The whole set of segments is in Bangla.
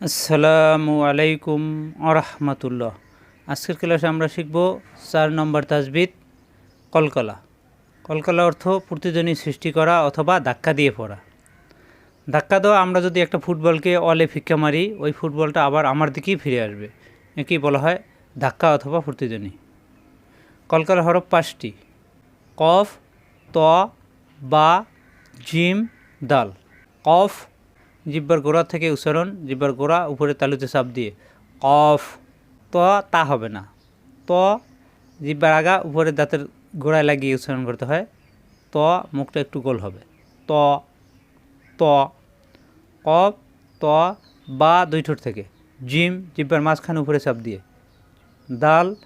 আসসালামু আলাইকুম আরহামতুল্লাহ। আজকের ক্লাসে আমরা শিখব চার নম্বর তাজবিদ, কলকলা। কলকলা অর্থ প্রতিজনী সৃষ্টি করা অথবা ধাক্কা দিয়ে পড়া। ধাক্কা দেওয়া আমরা যদি একটা ফুটবলকে অলে ফিক্কা মারি, ওই ফুটবলটা আবার আমার দিকেই ফিরে আসবে। একেই বলা হয় ধাক্কা অথবা প্রতিজনী কলকলা হরফ পাঁচটি। কফ, ত, বা, জিম, দাল। কফ জিব্বার গোড়া থেকে উচ্চারণ, জিব্বার গোড়া উপরে তালুতে চাপ দিয়ে। কফ, ত, তা হবে না। ত, জিব্বার আগা উপরে দাঁতের গোড়ায় লাগিয়ে উচ্চারণ করতে হয়। ত, মুখটা একটু গোল হবে। ত ত, কফ, ত, বা দুই ঠোঁট থেকে। জিম, জিব্বার মাঝখানে উপরে চাপ দিয়ে। দাল,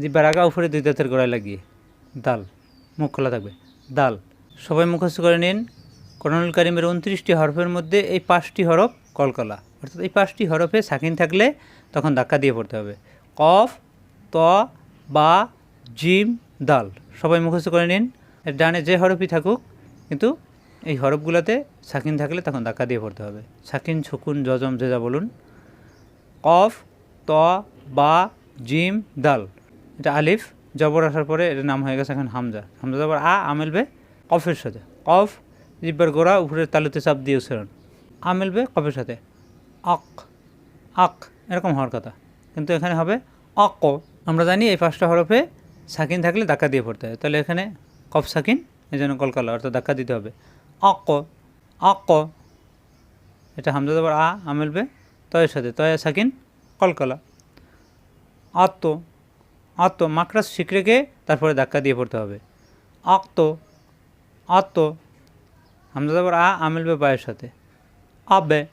জিব্বার আগা উপরে দুই দাঁতের গোড়ায় লাগিয়ে। দাল, মুখ খোলা থাকবে। দাল, সবাই মুখস্থ করে নিন। কোরআনুল কারিমের উনত্রিশটি হরফের মধ্যে এই পাঁচটি হরফ কলকলা। অর্থাৎ এই পাঁচটি হরফে সাকিন থাকলে তখন ধাক্কা দিয়ে পড়তে হবে। কফ, ত, বা, জিম, দাল। সবাই মুখস্থ করে নিন। ডানে যে হরফই থাকুক, কিন্তু এই হরফগুলোতে সাকিন থাকলে তখন ধাক্কা দিয়ে পড়তে হবে। সাকিন ছকুন জজম, যে যা বলুন। কফ, ত, বা, জিম, দাল। এটা আলিফ, জবর আসার পরে এটার নাম হয়ে গেছে এখন হামজা। হামজা জবর আ আমেলবে কফের সাথে। কফ জিব্বার গোড়া, উপরের তালুতে চাপ দিয়ে উচ্চারণ। আ মিলবে কফের সাথে। আক আক এরকম হওয়ার কথা। কিন্তু এখানে হবে অক। আমরা জানি এই পাঁচটা হরফে সাকিন থাকলে ধাক্কা দিয়ে পড়তে হয়। তাহলে এখানে কফ সাকিন এই জন্য কলকালা, অর্থাৎ ধাক্কা দিতে হবে। অক। অক। এটা হামজা দেবার আ আ মিলবে তয়ের সাথে। তয়ে সাকিন, কলকালা। আত্ম আত্ম মাকড়াস শিখ রেখে তারপরে ধাক্কা দিয়ে পড়তে হবে। আক্ত আত্ম হামজা যাবার আ আমিলবে বায়ের সাথে। আবে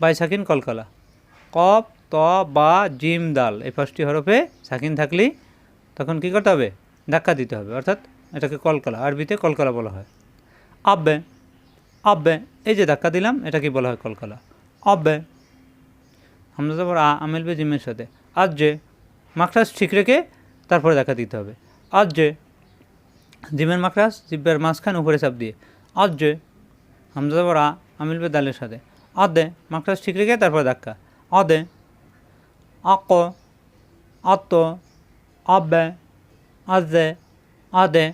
বাই সাকিন, কলকলা। কপ ত, বা, জিম, দাল। এই পাঁচটি হরফে সাকিন থাকলেই তখন কী করতে হবে? ধাক্কা দিতে হবে। অর্থাৎ এটাকে কলকলা, আরবিতে কলকলা বলা হয়। আব্বে আব্বে এই যে ধাক্কা দিলাম এটা কি বলা হয় কলকলা। আব্বে হামজা যাবার আ আমিলবে জিমের সাথে। আজ যে মাকড়াস ঠিক রেখে তারপরে ধাক্কা দিতে হবে। আজ যে জিমের মাকড়াস জিব্বের মাঝখান উপরে চাপ দিয়ে অজ্জে হামজা বড়া আমিলবে দালের সাথে। অদে মাকড়াস ঠিক রেখে তারপর ধাক্কা। অদে অক অত অব্যে অদে অদে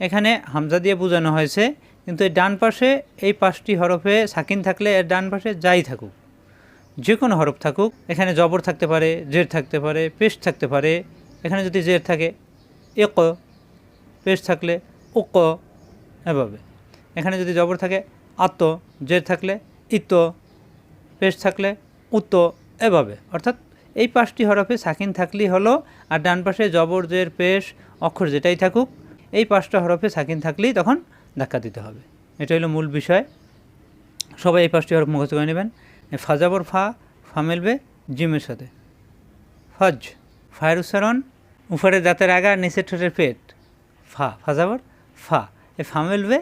এখানে হামজা দিয়ে বোঝানো হয়েছে, কিন্তু এই ডান পাশে এই পাঁচটি হরফে সাকিন থাকলে এর ডান পাশে যাই থাকুক। যে কোনো হরফ থাকুক, এখানে জবর থাকতে পারে, জের থাকতে পারে পেশ থাকতে পারে। এখানে যদি জের থাকে এক পেশ থাকলে উক এভাবে। এখানে যদি জবর থাকে, আত্ম, জের থাকলে ইত পেশ থাকলে উত্ত, এভাবে। অর্থাৎ এই পাঁচটি হরফে সাকিন থাকলেই হলো, আর ডান পাশে জবর, জের, পেশ, অক্ষর যেটাই থাকুক, এই পাঁচটা হরফে সাকিন থাকলেই তখন ধাক্কা দিতে হবে। এটা হলো মূল বিষয়। সবাই এই পাঁচটি হরফ মুখস্থ করে নেবেন। ফাজাবর ফা ফা মেলবে জিমের সাথে। ফজ, ফায়ের উচ্চারণ উপরে দাঁতের আগা, নিচের ঠোঁটের পেট। ফা ফাজাবর ফা। এ ফা মেলবে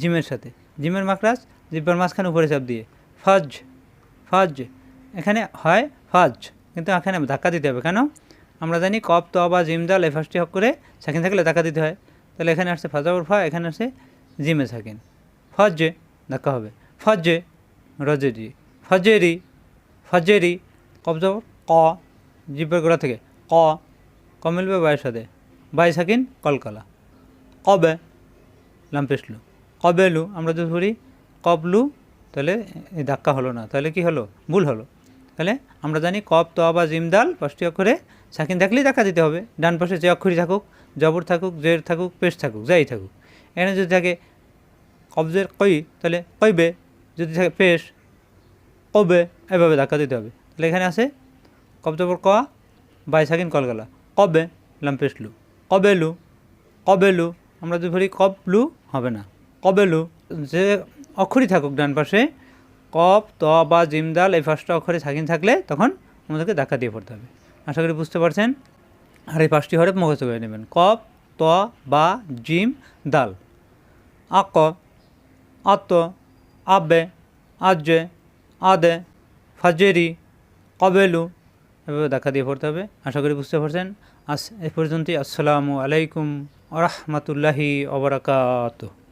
জিমের সাথে। জিমের মাকরাজ জিব্বার মাঝখানে উপরে চাপ দিয়ে। ফজ ফজ। এখানে হয় ফজ, কিন্তু এখানে ধাক্কা দিতে হবে। কেন? আমরা জানি কপ তো, বা জিম দাল এই ফার্স্টটি হক করে সেখানে থাকলে ধাক্কা দিতে হয়। তাহলে এখানে আসছে ফাজাবর ফা, এখানে আসছে জিমে থাকেন ফজে, ধাক্কা হবে। ফজে, রজেরি। ফজেরি ফজেরি কব যাব ক, জিব্বার গোড়া থেকে ক ক মিলবে বায়ের সাথে। বাই সাকিন কলকলা। কবে? লাম্পেসলু কবেলু? আমরা যদি ধরি কবলু, তাহলে ধাক্কা হলো না। তাহলে কি হলো? ভুল হলো। তাহলে আমরা জানি কপ তো বা জিমদাল পাঁচটি অক্ষরে সাকিন থাকলেই ধাক্কা দিতে হবে। ডান পাশে যে অক্ষরই থাকুক, জবর থাকুক, জের থাকুক, পেশ থাকুক, যাই থাকুক। এখানে যদি থাকে কবজের কই, তাহলে কইবে। যদি থাকে পেশ, কবে, এভাবে ধাক্কা দিতে হবে। তাহলে এখানে আছে কব জবর ক, বাই সাকিন কলগলা। কবে লাম্পেসলু কবেলু কবেলু, আমরা যদি ধরি কবলু হবে না। কবেলু? যে অক্ষরই থাকুক ডান পাশে, কপ, ত, বা জিমদাল এই পাঁচটা অক্ষরে সাকিন থাকলে তখন আমাদেরকে ধাক্কা দিয়ে পড়তে হবে। আশা করি বুঝতে পারছেন? আর এই পাঁচটি হরে মুখস্থ করে নেবেন। কপ, ত, বা, জিম, দাল। আক আত্ম আব্বে, আজ্জে, আদে ফাজেরি কবেলু। এভাবে দেখা দিয়ে পড়তে হবে। আশা করি বুঝতে পারছেন? আস এ পর্যন্তই। আসসালামু আলাইকুম রহমতুল্লাহি ওবরাকাত